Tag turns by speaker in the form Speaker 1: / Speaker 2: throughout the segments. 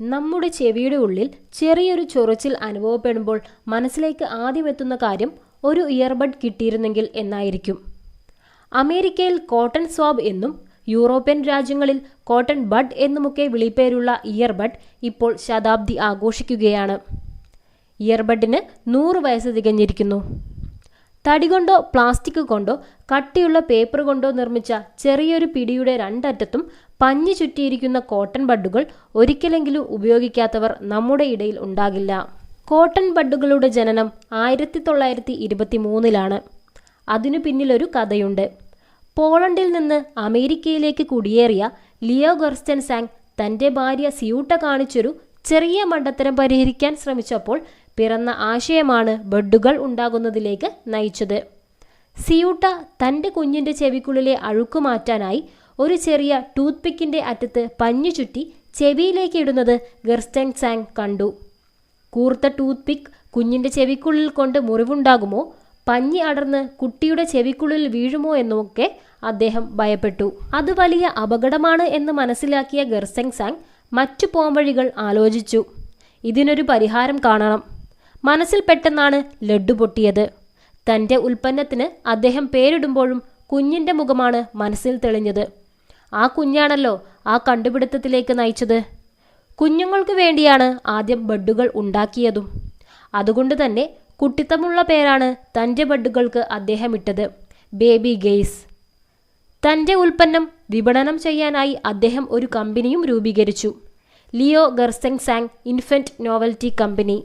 Speaker 1: നമ്മുടെ ചെവിയുടെ ഉള്ളിൽ ചെറിയൊരു ചൊറിച്ചിൽ അനുഭവപ്പെടുമ്പോൾ മനസ്സിലേക്ക് ആദ്യം എത്തുന്ന കാര്യം ഒരു ഇയർബഡ് കിട്ടിയിരുന്നെങ്കിൽ എന്നായിരിക്കും. അമേരിക്കയിൽ കോട്ടൺ സ്വാബ് എന്നും യൂറോപ്യൻ രാജ്യങ്ങളിൽ കോട്ടൺ ബഡ് എന്നുമൊക്കെ വിളിപ്പേരുള്ള ഇയർബഡ് ഇപ്പോൾ ശതാബ്ദി ആഘോഷിക്കുകയാണ്. ഇയർബഡിന് നൂറ് വയസ്സ് തികഞ്ഞിരിക്കുന്നു. തടി കൊണ്ടോ പ്ലാസ്റ്റിക് കൊണ്ടോ കട്ടിയുള്ള പേപ്പർ കൊണ്ടോ നിർമ്മിച്ച ചെറിയൊരു പിടിയുടെ രണ്ടറ്റത്തും പഞ്ഞി ചുറ്റിയിരിക്കുന്ന കോട്ടൺ ബഡുകൾ ഒരിക്കലെങ്കിലും ഉപയോഗിക്കാത്തവർ നമ്മുടെ ഇടയിൽ ഉണ്ടാകില്ല. കോട്ടൺ ബഡുകളുടെ ജനനം ആയിരത്തി തൊള്ളായിരത്തി ഇരുപത്തി മൂന്നിലാണ് അതിനു പിന്നിലൊരു കഥയുണ്ട്. പോളണ്ടിൽ നിന്ന് അമേരിക്കയിലേക്ക് കുടിയേറിയ ലിയോ ഗർസ്റ്റൻ സാങ് തന്റെ ഭാര്യ സിയൂട്ട കാണിച്ചൊരു ചെറിയ മണ്ടത്തരം പരിഹരിക്കാൻ ശ്രമിച്ചപ്പോൾ പിറന്ന ആശയമാണ് ബഡുകൾ ഉണ്ടാകുന്നതിലേക്ക് നയിച്ചത്. സിയൂട്ട തന്റെ കുഞ്ഞിന്റെ ചെവിക്കുള്ളിലെ അഴുക്ക് മാറ്റാനായി ഒരു ചെറിയ ടൂത്ത് പിക്കിന്റെ അറ്റത്ത് പഞ്ഞു ചുറ്റി ചെവിയിലേക്ക് ഇടുന്നത് ഗർസ്റ്റൻ സാങ് കണ്ടു. കൂർത്ത ടൂത്ത് പിക്ക് കുഞ്ഞിന്റെ ചെവിക്കുള്ളിൽ കൊണ്ട് മുറിവുണ്ടാകുമോ പഞ്ഞി അടർന്ന് കുട്ടിയുടെ ചെവിക്കുള്ളിൽ വീഴുമോ എന്നൊക്കെ അദ്ദേഹം ഭയപ്പെട്ടു. അത് വലിയ അപകടമാണ് എന്ന് മനസ്സിലാക്കിയ ഗർസെങ് സാങ് മറ്റു പോംവഴികൾ ആലോചിച്ചു. ഇതിനൊരു പരിഹാരം കാണണം. മനസ്സിൽ പെട്ടെന്നാണ് ലഡ്ഡു പൊട്ടിയത്. തന്റെ ഉൽപ്പന്നത്തിന് അദ്ദേഹം പേരിടുമ്പോഴും കുഞ്ഞിന്റെ മുഖമാണ് മനസ്സിൽ തെളിഞ്ഞത്. ആ കുഞ്ഞാണല്ലോ ആ കണ്ടുപിടുത്തത്തിലേക്ക് നയിച്ചത്. കുഞ്ഞുങ്ങൾക്ക് വേണ്ടിയാണ് ആദ്യം ബഡ്ഡുകൾ ഉണ്ടാക്കിയതും. അതുകൊണ്ട് തന്നെ കുട്ടിത്തമുള്ള പേരാണ് തന്റെ ബഡ്ഡുകൾക്ക് അദ്ദേഹം ഇട്ടത്. Baby gays. തന്റെ ഉൽപ്പന്നം വിപണനം ചെയ്യാനായി അദ്ദേഹം ഒരു കമ്പനിയും രൂപീകരിച്ചു. Leo Gerstenzang infant novelty company.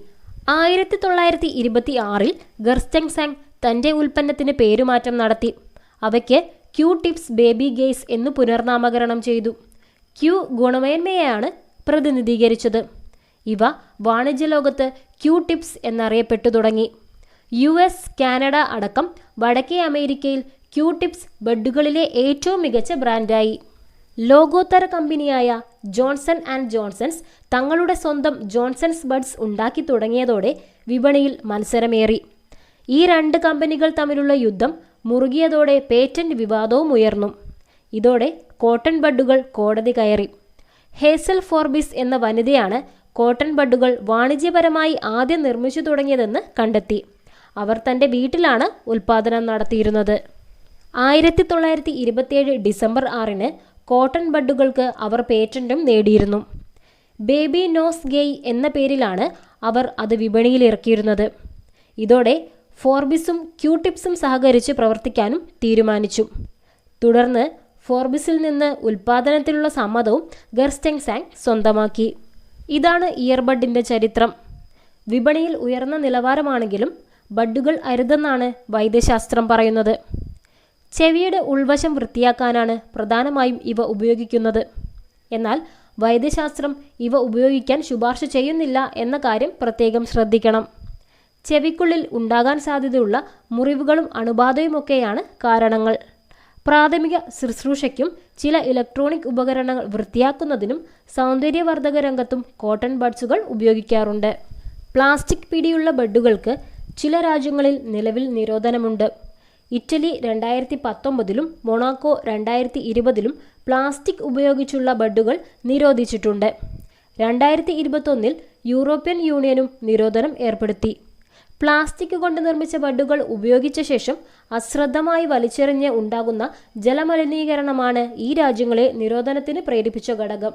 Speaker 1: ആയിരത്തി തൊള്ളായിരത്തി ഇരുപത്തി ആറിൽ ഗർസ്റ്റെങ് സാങ് തന്റെ ഉൽപ്പന്നത്തിന് പേരുമാറ്റം നടത്തി. അവയ്ക്ക് ക്യൂ ടിപ്സ് ബേബി ഗെയ്സ് എന്ന് പുനർനാമകരണം ചെയ്തു. ക്യൂ ഗുണമേന്മയെയാണ് പ്രതിനിധീകരിച്ചത്. ഇവ വാണിജ്യ ലോകത്ത് ക്യൂ ടിപ്സ് എന്നറിയപ്പെട്ടു തുടങ്ങി. യു എസ് കാനഡ അടക്കം വടക്കേ അമേരിക്കയിൽ ക്യൂ ടിപ്സ് ബഡുകളിലെ ഏറ്റവും മികച്ച ബ്രാൻഡായി. ലോകോത്തര കമ്പനിയായ ജോൺസൺ ആൻഡ് ജോൺസൺസ് തങ്ങളുടെ സ്വന്തം ജോൺസൺസ് ബഡ്സ് ഉണ്ടാക്കി തുടങ്ങിയതോടെ വിപണിയിൽ മത്സരമേറി. ഈ രണ്ട് കമ്പനികൾ തമ്മിലുള്ള യുദ്ധം മുറുകിയതോടെ പേറ്റന്റ് വിവാദവും ഉയർന്നു. ഇതോടെ കോട്ടൺ ബഡുകൾ കോടതി കയറി. ഹേസൽ ഫോർബിസ് എന്ന വനിതയാണ് കോട്ടൺ ബഡുകൾ വാണിജ്യപരമായി ആദ്യം നിർമ്മിച്ചു തുടങ്ങിയതെന്ന് കണ്ടെത്തി. അവർ തന്റെ വീട്ടിലാണ് ഉൽപ്പാദനം നടത്തിയിരുന്നത്. ആയിരത്തി തൊള്ളായിരത്തി ഇരുപത്തിയേഴ് ഡിസംബർ ആറിന് കോട്ടൺ ബഡുകൾക്ക് അവർ പേറ്റന്റും നേടിയിരുന്നു. ബേബി നോസ് ഗെയ് എന്ന പേരിലാണ് അവർ അത് വിപണിയിൽ ഇറക്കിയിരുന്നത്. ഇതോടെ ഫോർബിസും ക്യൂടിപ്സും സഹകരിച്ച് പ്രവർത്തിക്കാനും തീരുമാനിച്ചു. തുടർന്ന് ഫോർബിസിൽ നിന്ന് ഉൽപാദനത്തിലുള്ള സമ്മതവും ഗർസ്റ്റെങ് സാങ് സ്വന്തമാക്കി. ഇതാണ് ഇയർബഡിന്റെ ചരിത്രം. വിപണിയിൽ ഉയർന്ന നിലവാരമാണെങ്കിലും ബഡുകൾ അരുതെന്നാണ് വൈദ്യശാസ്ത്രം പറയുന്നത്. ചെവിയുടെ ഉൾവശം വൃത്തിയാക്കാനാണ് പ്രധാനമായും ഇവ ഉപയോഗിക്കുന്നത്. എന്നാൽ വൈദ്യശാസ്ത്രം ഇവ ഉപയോഗിക്കാൻ ശുപാർശ ചെയ്യുന്നില്ല എന്ന കാര്യം പ്രത്യേകം ശ്രദ്ധിക്കണം. ചെവിക്കുള്ളിൽ ഉണ്ടാകാൻ സാധ്യതയുള്ള മുറിവുകളും അണുബാധയുമൊക്കെയാണ് കാരണങ്ങൾ. പ്രാഥമിക ശുശ്രൂഷയ്ക്കും ചില ഇലക്ട്രോണിക് ഉപകരണങ്ങൾ വൃത്തിയാക്കുന്നതിനും സൗന്ദര്യവർദ്ധക രംഗത്തും കോട്ടൺ ബഡ്സുകൾ ഉപയോഗിക്കാറുണ്ട്. പ്ലാസ്റ്റിക് പിടിയുള്ള ബഡുകൾക്ക് ചില രാജ്യങ്ങളിൽ നിലവിൽ നിരോധനമുണ്ട്. ഇറ്റലി രണ്ടായിരത്തി പത്തൊമ്പതിലും മൊണാക്കോ രണ്ടായിരത്തി ഇരുപതിലും പ്ലാസ്റ്റിക് ഉപയോഗിച്ചുള്ള ബഡുകൾ നിരോധിച്ചിട്ടുണ്ട്. രണ്ടായിരത്തി ഇരുപത്തൊന്നിൽ യൂറോപ്യൻ യൂണിയനും നിരോധനം ഏർപ്പെടുത്തി. പ്ലാസ്റ്റിക് കൊണ്ട് നിർമ്മിച്ച ബഡുകൾ ഉപയോഗിച്ച ശേഷം അശ്രദ്ധമായി വലിച്ചെറിഞ്ഞ് ഉണ്ടാകുന്ന ജലമലിനീകരണമാണ് ഈ രാജ്യങ്ങളെ നിരോധനത്തിന് പ്രേരിപ്പിച്ച ഘടകം.